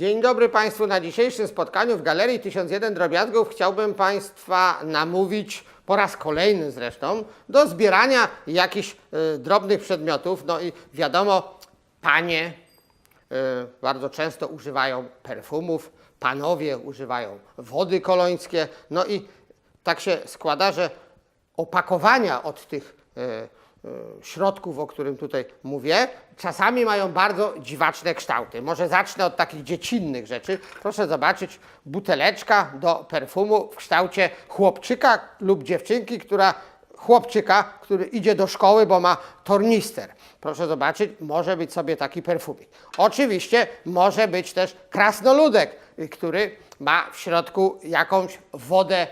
Dzień dobry Państwu. Na dzisiejszym spotkaniu w Galerii 1001 Drobiazgów chciałbym Państwa namówić, po raz kolejny zresztą, do zbierania jakichś y, drobnych przedmiotów. No i wiadomo, panie y, bardzo często używają perfumów, panowie używają wody kolońskie. No i tak się składa, że opakowania od tych e, środków, o którym tutaj mówię, czasami mają bardzo dziwaczne kształty. Może zacznę od takich dziecinnych rzeczy. Proszę zobaczyć, buteleczka do perfumu w kształcie chłopczyka lub dziewczynki, która chłopczyka, który idzie do szkoły, bo ma tornister. Proszę zobaczyć, może być sobie taki perfumik. Oczywiście może być też krasnoludek, który ma w środku jakąś wodę e,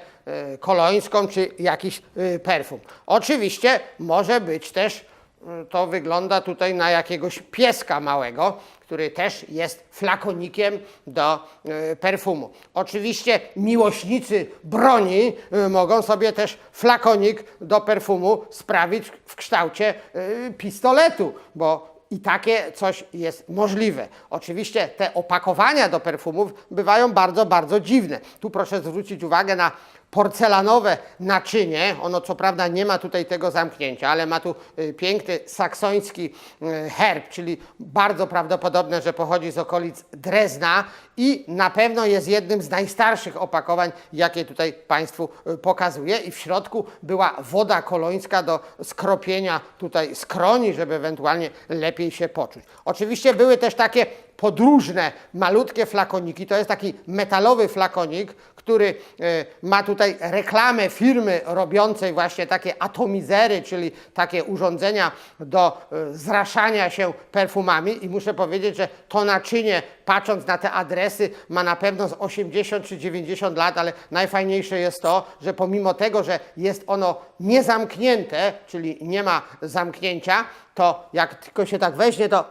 kolońską czy jakiś y, perfum. Oczywiście może być też, y, to wygląda tutaj na jakiegoś pieska małego, który też jest flakonikiem do perfumu. Oczywiście miłośnicy broni mogą sobie też flakonik do perfumu sprawić w kształcie pistoletu, bo i takie coś jest możliwe. Oczywiście te opakowania do perfumów bywają bardzo, bardzo dziwne. Tu proszę zwrócić uwagę na porcelanowe naczynie. Ono co prawda nie ma tutaj tego zamknięcia, ale ma tu y, piękny saksoński y, herb, czyli bardzo prawdopodobne, że pochodzi z okolic Drezna i na pewno jest jednym z najstarszych opakowań, jakie tutaj Państwu y, pokazuję. I w środku była woda kolońska do skropienia tutaj skroni, żeby ewentualnie lepiej się poczuć. Oczywiście były też takie podróżne, malutkie flakoniki. To jest taki metalowy flakonik, który e, ma tutaj reklamę firmy robiącej właśnie takie atomizery, czyli takie urządzenia do e, zraszania się perfumami. I muszę powiedzieć, że to naczynie, patrząc na te adresy, ma na pewno z 80 czy 90 lat, ale najfajniejsze jest to, że pomimo tego, że jest ono niezamknięte, czyli nie ma zamknięcia, to jak tylko się tak weźmie, to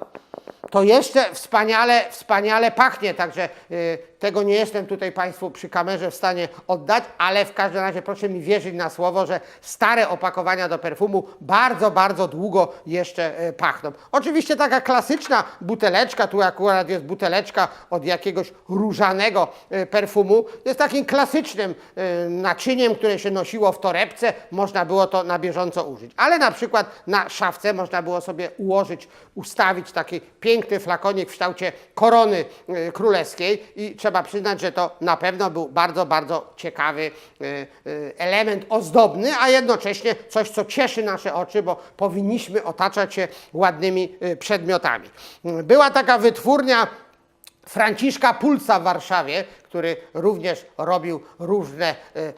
to jeszcze wspaniale, wspaniale pachnie, także y, tego nie jestem tutaj Państwu przy kamerze w stanie oddać, ale w każdym razie proszę mi wierzyć na słowo, że stare opakowania do perfumu bardzo, bardzo długo jeszcze y, pachną. Oczywiście taka klasyczna buteleczka, tu akurat jest buteleczka od jakiegoś różanego y, perfumu, jest takim klasycznym y, naczyniem, które się nosiło w torebce, można było to na bieżąco użyć. Ale na przykład na szafce można było sobie ułożyć, ustawić taki piękny flakonik w kształcie korony królewskiej i trzeba przyznać, że to na pewno był bardzo, bardzo ciekawy y, y, element ozdobny, a jednocześnie coś, co cieszy nasze oczy, bo powinniśmy otaczać się ładnymi y, przedmiotami. Była taka wytwórnia Franciszka Pulsa w Warszawie, który również robił różne e,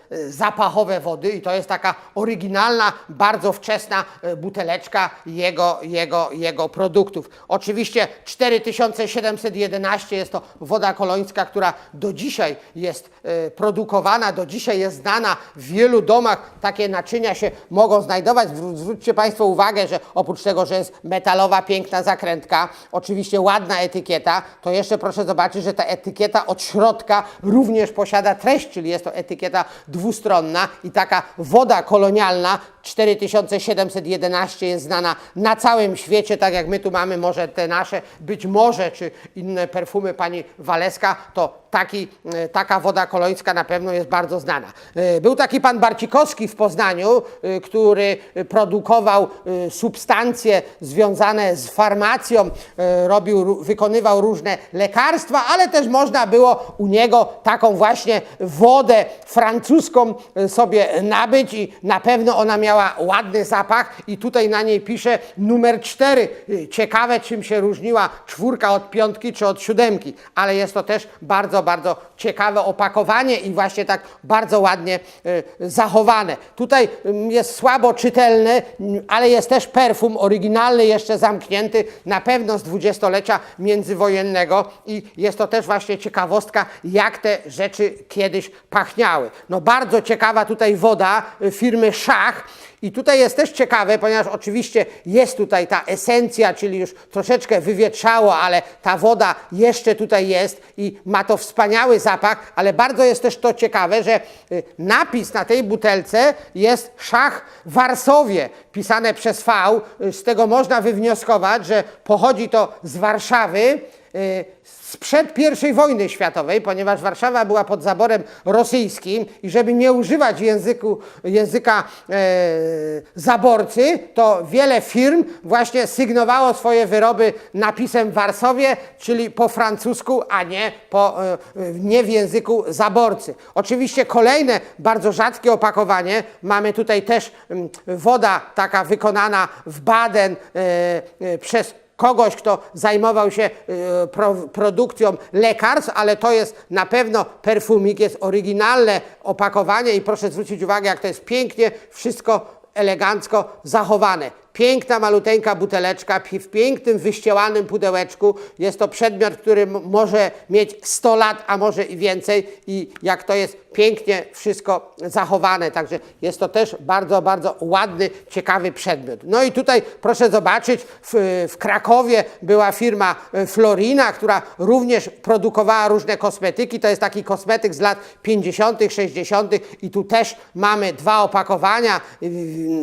e, zapachowe wody i to jest taka oryginalna, bardzo wczesna e, buteleczka jego, jego, jego produktów. Oczywiście 4711 jest to woda kolońska, która do dzisiaj jest produkowana, do dzisiaj jest znana w wielu domach. Takie naczynia się mogą znajdować. Zwró- Zwróćcie Państwo uwagę, że oprócz tego, że jest metalowa, piękna zakrętka, oczywiście ładna etykieta, to jeszcze proszę zobaczyć, że ta etykieta od środka również posiada treść, czyli jest to etykieta dwustronna i taka woda kolonialna. 4711 jest znana na całym świecie, tak jak my tu mamy może te nasze, być może, czy inne perfumy pani Waleska, to taki, e, taka woda kolońska na pewno jest bardzo znana. E, Był taki pan Barcikowski w Poznaniu, e, który produkował substancje związane z farmacją, robił, wykonywał różne lekarstwa, ale też można było u niego taką właśnie wodę francuską sobie nabyć i na pewno ona miała ładny zapach i tutaj na niej pisze numer 4. Ciekawe czym się różniła czwórka od piątki czy od siódemki, ale jest to też bardzo, bardzo ciekawe opakowanie i właśnie tak bardzo ładnie e, zachowane. Tutaj mm, jest słabo czytelne, mm, ale jest też perfum oryginalny, jeszcze zamknięty, na pewno z dwudziestolecia międzywojennego i jest to też właśnie ciekawostka, jak te rzeczy kiedyś pachniały. No bardzo ciekawa tutaj woda y, firmy Szach i tutaj jest też ciekawe, ponieważ oczywiście jest tutaj ta esencja, czyli już troszeczkę wywietrzało, ale ta woda jeszcze tutaj jest i ma to wspaniały zapach, ale bardzo jest też to ciekawe, że y, napis na tej butelce jest szach Warsowie, pisane przez V. Y, Z tego można wywnioskować, że pochodzi to z Warszawy sprzed I wojny światowej, ponieważ Warszawa była pod zaborem rosyjskim i żeby nie używać języku, języka e, zaborcy, to wiele firm właśnie sygnowało swoje wyroby napisem Warszawie, czyli po francusku, a nie, po, e, nie w języku zaborcy. Oczywiście kolejne bardzo rzadkie opakowanie, mamy tutaj też mm, woda taka wykonana w Baden przez kogoś, kto zajmował się e, pro, produkcją lekarstw, ale to jest na pewno perfumik, jest oryginalne opakowanie i proszę zwrócić uwagę, jak to jest pięknie, wszystko elegancko zachowane. Piękna, maluteńka buteleczka w pięknym, wyścielanym pudełeczku. Jest to przedmiot, który może mieć 100 lat, a może i więcej i jak to jest pięknie wszystko zachowane. Także jest to też bardzo, bardzo ładny, ciekawy przedmiot. No i tutaj proszę zobaczyć, w, w Krakowie była firma e, Florina, która również produkowała różne kosmetyki. To jest taki kosmetyk z lat 50., 60. i tu też mamy dwa opakowania.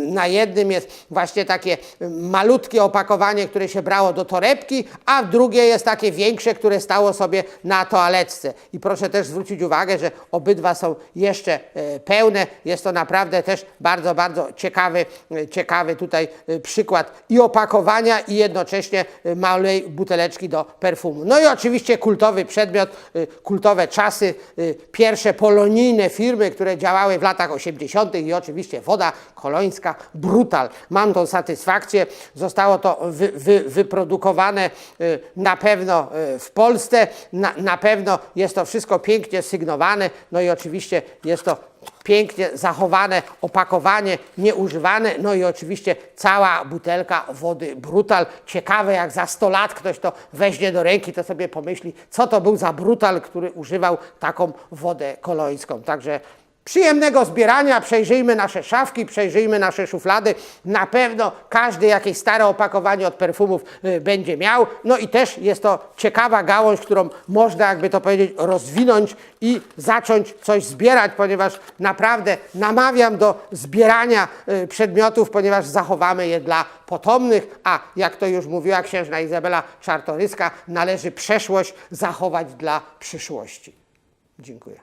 Na jednym jest właśnie takie malutkie opakowanie, które się brało do torebki, a drugie jest takie większe, które stało sobie na toaletce. I proszę też zwrócić uwagę, że obydwa są jeszcze e, pełne. Jest to naprawdę też bardzo, bardzo ciekawy, e, ciekawy tutaj e, przykład i opakowania, i jednocześnie małej buteleczki do perfumu. No i oczywiście kultowy przedmiot, kultowe czasy, pierwsze polonijne firmy, które działały w latach 80. i oczywiście woda kolońska Brutal. Mam tą satysfakcję. Zostało to wy, wy, wyprodukowane y, na pewno y, w Polsce. Na, na pewno jest to wszystko pięknie sygnowane. No i oczywiście jest to pięknie zachowane opakowanie, nieużywane. No i oczywiście cała butelka wody Brutal. Ciekawe, jak za 100 lat ktoś to weźmie do ręki, to sobie pomyśli, co to był za Brutal, który używał taką wodę kolońską. Także Przyjemnego zbierania, przejrzyjmy nasze szafki, przejrzyjmy nasze szuflady. Na pewno każdy jakieś stare opakowanie od perfumów y, będzie miał. No i też jest to ciekawa gałąź, którą można, jakby to powiedzieć, rozwinąć i zacząć coś zbierać, ponieważ naprawdę namawiam do zbierania y, przedmiotów, ponieważ zachowamy je dla potomnych, a jak to już mówiła księżna Izabela Czartoryska, należy przeszłość zachować dla przyszłości. Dziękuję.